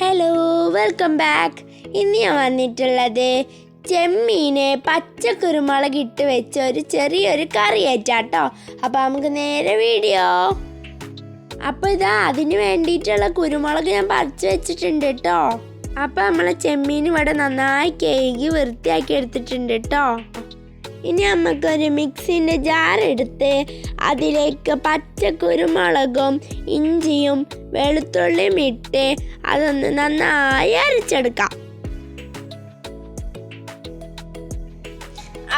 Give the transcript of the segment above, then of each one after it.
Hello welcome back ഇന്ന് ഞാൻ വന്നിട്ടുള്ളത് ചെമ്മീന് പച്ചക്കുരുമുളക് ഇട്ട് വെച്ച ഒരു ചെറിയൊരു കറി അപ്പോൾ നമുക്ക് നേരെ വീഡിയോ. അപ്പോൾ ഇതാ അതിന് വേണ്ടിയിട്ടുള്ള കുരുമുളക് ഞാൻ പറിച്ച് വെച്ചിട്ടുണ്ട് കേട്ടോ. അപ്പോൾ നമ്മളെ ചെമ്മീൻ ഇവിടെ നന്നായി കേകി വൃത്തിയാക്കി എടുത്തിട്ടുണ്ട് കേട്ടോ. ഇനി നമുക്കൊരു മിക്സിന്റെ ജാർ എടുത്ത് അതിലേക്ക് പച്ച കുരുമുളകും ഇഞ്ചിയും വെളുത്തുള്ളിയും ഇട്ട് അതൊന്ന് നന്നായി അരച്ചെടുക്കാം.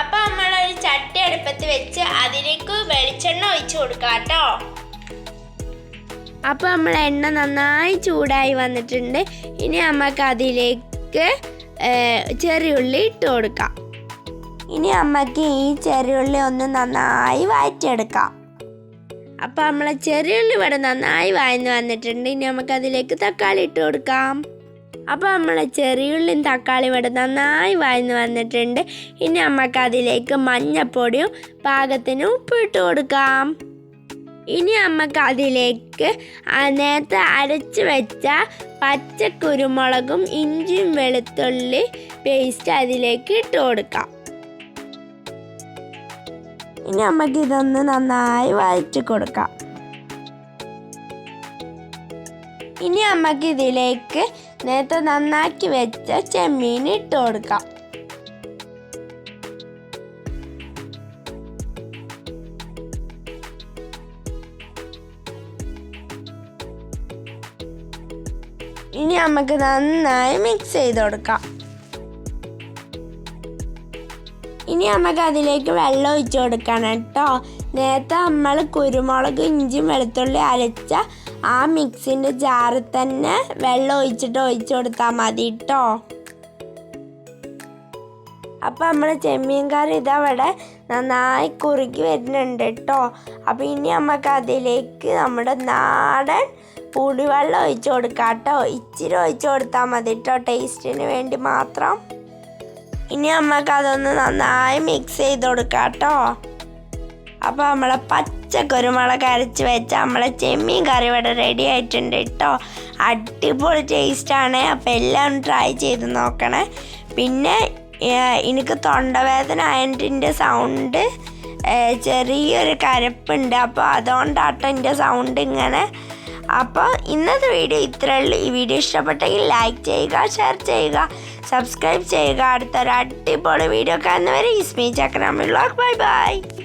അപ്പൊ നമ്മൾ ഒരു ചട്ടി അടുപ്പത്ത് വെച്ച് അതിലേക്ക് വെളിച്ചെണ്ണ ഒഴിച്ചു കൊടുക്കാം കേട്ടോ. അപ്പൊ നമ്മൾ എണ്ണ നന്നായി ചൂടായി വന്നിട്ടുണ്ട്. ഇനി നമുക്ക് അതിലേക്ക് ചെറിയുള്ളി ഇട്ട് കൊടുക്കാം. ഇനി അമ്മയ്ക്ക് ഈ ചെറിയുള്ളി ഒന്ന് നന്നായി വഴറ്റിയെടുക്കാം അപ്പോൾ നമ്മളെ ചെറിയുള്ളി ഇവിടെ നന്നായി വായന്ന് വന്നിട്ടുണ്ട്. ഇനി നമുക്ക് അതിലേക്ക് തക്കാളി ഇട്ട് കൊടുക്കാം. അപ്പോൾ നമ്മളെ ചെറിയുള്ളിയും തക്കാളി ഇവിടെ നന്നായി വായന്ന് വന്നിട്ടുണ്ട്. ഇനി നമുക്ക് അതിലേക്ക് മഞ്ഞപ്പൊടിയും പാകത്തിന് ഉപ്പ് ഇട്ട് കൊടുക്കാം. ഇനി നമുക്ക് അതിലേക്ക് നേരത്തെ അരച്ച് വെച്ച പച്ച കുരുമുളകും ഇഞ്ചിയും വെളുത്തുള്ളി പേസ്റ്റ് അതിലേക്ക് ഇട്ട് കൊടുക്കാം. ഇനി നമുക്ക് ഇതൊന്ന് നന്നായി വഴറ്റി കൊടുക്കാം. ഇനി നമുക്ക് ഇതിലേക്ക് നേരത്തെ നന്നാക്കി വെച്ച ചെമ്മീൻ ഇട്ട് കൊടുക്കാം. ഇനി നമുക്ക് നന്നായി മിക്സ് ചെയ്ത് കൊടുക്കാം. ഇനി നമുക്ക് അതിലേക്ക് വെള്ളം ഒഴിച്ചു കൊടുക്കണം കേട്ടോ. നേരത്തെ നമ്മൾ കുരുമുളക് ഇഞ്ചിയും വെളുത്തുള്ളി അരച്ച ആ മിക്സിന്റെ ജാറിൽ തന്നെ വെള്ളം ഒഴിച്ചിട്ട് ഒഴിച്ചു കൊടുത്താൽ മതി കേട്ടോ. അപ്പം നമ്മൾ ചെമ്മീൻ കറി ഇതവിടെ നന്നായി കുറുക്കി വരുന്നുണ്ട് കേട്ടോ. അപ്പം ഇനി നമുക്ക് അതിലേക്ക് നമ്മുടെ നാടൻ പുളിവെള്ളം ഒഴിച്ചു കൊടുക്കാം കേട്ടോ. ഇച്ചിരി ഒഴിച്ചു കൊടുത്താൽ മതി കേട്ടോ. ടേസ്റ്റിന് വേണ്ടി മാത്രം. ഇനി നമുക്ക് അതൊന്ന് നന്നായി മിക്സ് ചെയ്ത് കൊടുക്കാം കേട്ടോ. അപ്പോൾ നമ്മളെ പച്ച കുരുമുളക് അരച്ച് വെച്ച നമ്മളെ ചെമ്മീൻ കറി ഇവിടെ റെഡി ആയിട്ടുണ്ട് കേട്ടോ. അടിപൊളി ടേസ്റ്റാണ് അപ്പോൾ എല്ലാം ട്രൈ ചെയ്ത് നോക്കണേ. പിന്നെ എനിക്ക് തൊണ്ടവേദന ആയതിന്റെ സൗണ്ട് ചെറിയൊരു കരപ്പുണ്ട്. അപ്പോൾ അതുകൊണ്ടാട്ടോ എന്റെ സൗണ്ട് ഇങ്ങനെ അപ്പോൾ ഇന്നത്തെ വീഡിയോ ഇത്രയേ ഉള്ളൂ. ഈ വീഡിയോ ഇഷ്ടപ്പെട്ടെങ്കിൽ ലൈക്ക് ചെയ്യുക ഷെയർ ചെയ്യുക സബ്സ്ക്രൈബ് ചെയ്യുക. അടുത്തൊരു അടിപൊളി വീഡിയോ കാണുന്നവരെ ഇസ്മി ചക്രാമിള്ള ബൈ ബൈ